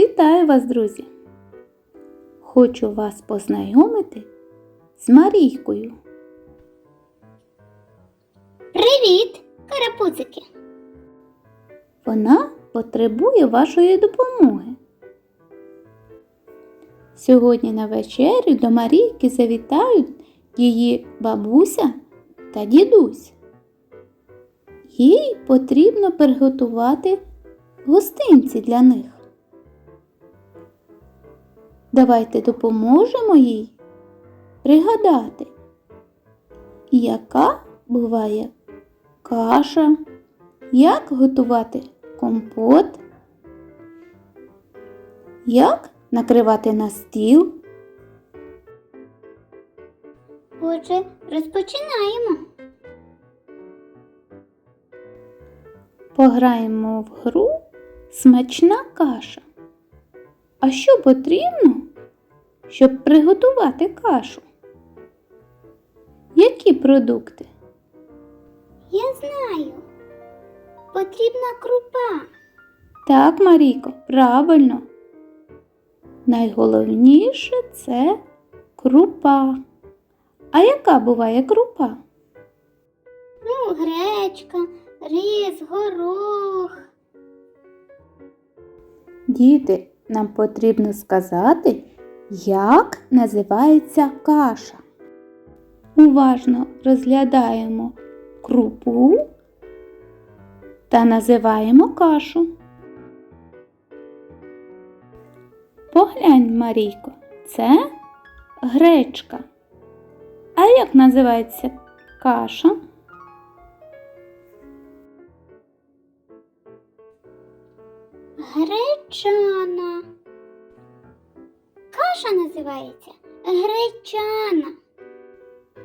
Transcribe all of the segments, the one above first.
Вітаю вас, друзі! Хочу вас познайомити з Марійкою. Привіт, карапуцики! Вона потребує вашої допомоги. Сьогодні на вечерю до Марійки завітають її бабуся та дідусь. Їй потрібно приготувати гостинці для них. Давайте допоможемо їй пригадати, яка буває каша, як готувати компот, як накривати на стіл. Отже, розпочинаємо. Пограємо в гру смачна каша. А що потрібно, щоб приготувати кашу? Які продукти? Я знаю. Потрібна крупа. Так, Марійко, правильно. Найголовніше це крупа. А яка буває крупа? Ну, гречка, рис, горох. Діти, нам потрібно сказати, як називається каша. Уважно розглядаємо крупу та називаємо кашу. Поглянь, Марійко, це гречка. А як називається каша? Гречана. Каша називається гречана.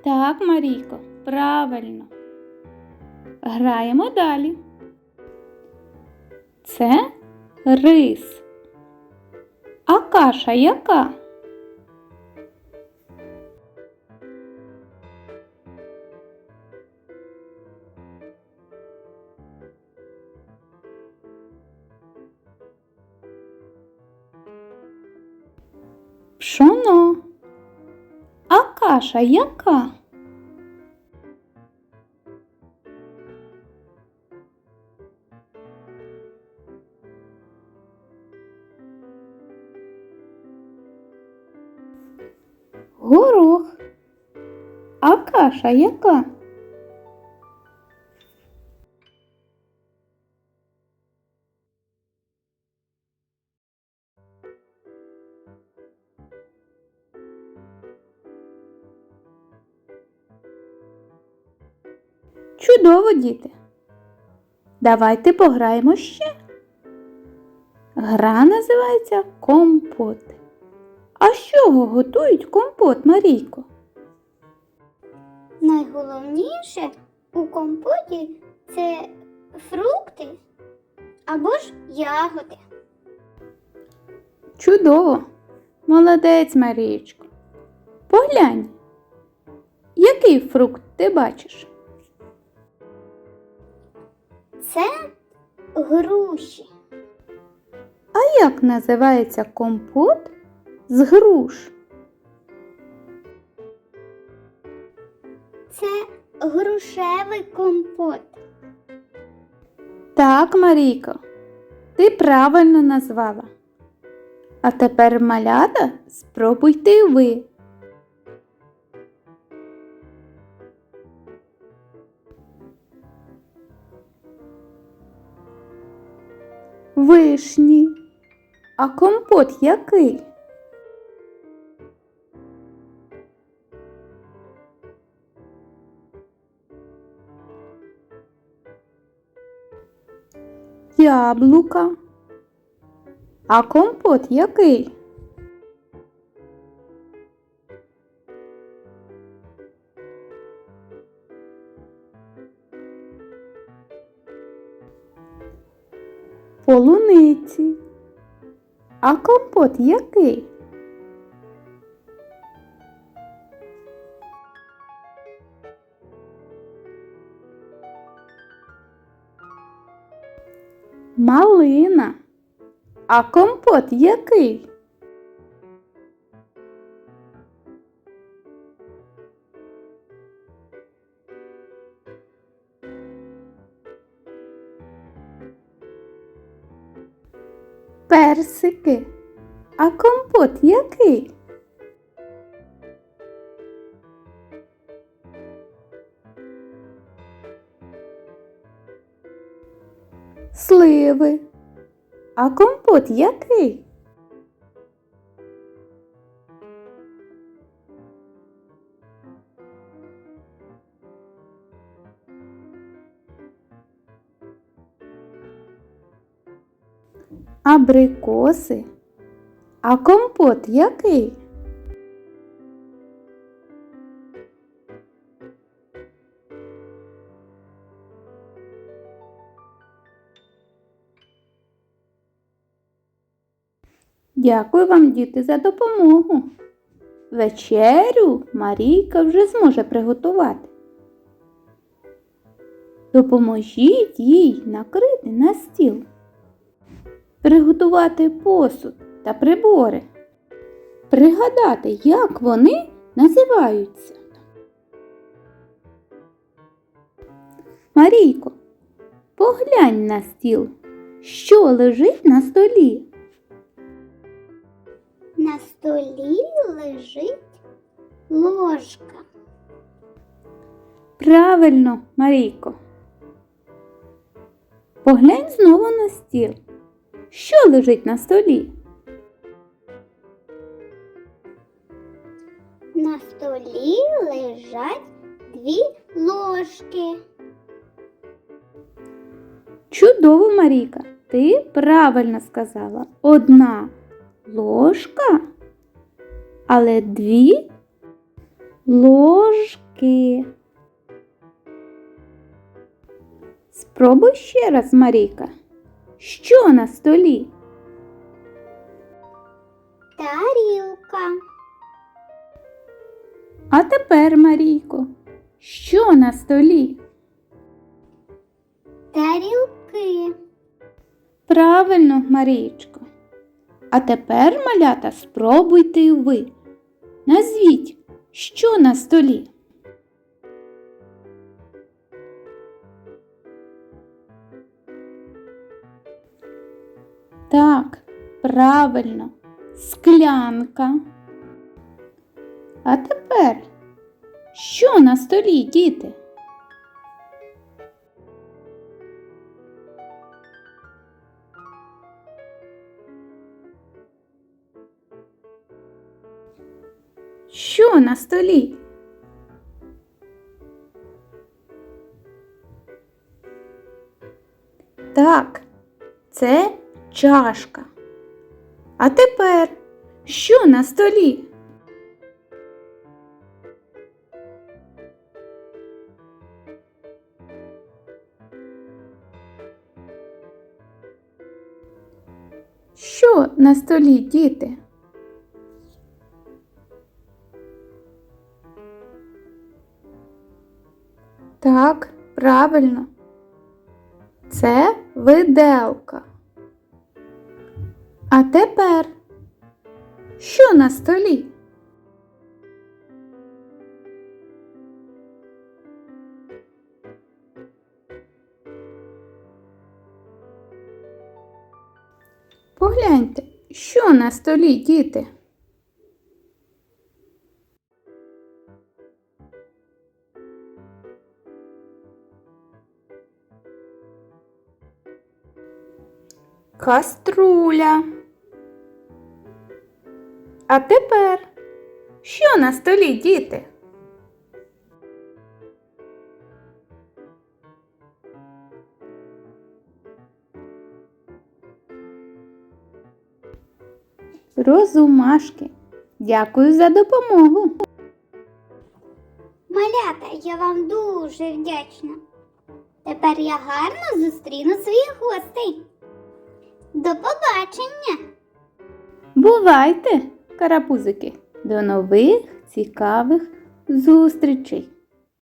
Так, Марійко, правильно. Граємо далі. Це рис. А каша яка? Пшоно. А каша яка? Горох. А каша яка? Чудово, діти. Давайте пограємо ще. Гра називається компот. А з чого готують компот, Марійко? Найголовніше у компоті це фрукти або ж ягоди. Чудово. Молодець, Марієчко. Поглянь, який фрукт ти бачиш? Це груші. А як називається компот з груш? Це грушевий компот. Так, Марійко, ти правильно назвала. А тепер, малята, спробуйте ви. Вишні. А компот який? Яблука. А компот який? Полуниці. А компот який? Малина. А компот який? Персики. А компот який? Сливи. А компот який? Абрикоси. А компот який? Дякую вам, діти, за допомогу. Вечерю Марійка вже зможе приготувати. Допоможіть їй накрити на стіл, приготувати посуд та прибори, пригадати, як вони називаються. Марійко, поглянь на стіл, що лежить на столі. На столі лежить ложка. Правильно, Марійко. Поглянь знову на стіл. Що лежить на столі? На столі лежать дві ложки. Чудово, Марійка. Ти правильно сказала. Одна ложка, але дві ложки. Спробуй ще раз, Марійка. Що на столі? Тарілка. А тепер, Марійко, що на столі? Тарілки. Правильно, Марієчко. А тепер, малята, спробуйте і ви. Назвіть, що на столі. Так, правильно, склянка. А тепер, що на столі, діти? Що на столі? Так, це чашка. А тепер що на столі? Що на столі, діти? Так, правильно. Це виделка. А тепер що на столі? Погляньте, що на столі, діти? Каструля. А тепер що на столі, діти? Розумашки. Дякую за допомогу. Малята, я вам дуже вдячна. Тепер я гарно зустріну своїх гостей. До побачення! Бувайте, карапузики! До нових цікавих зустрічей!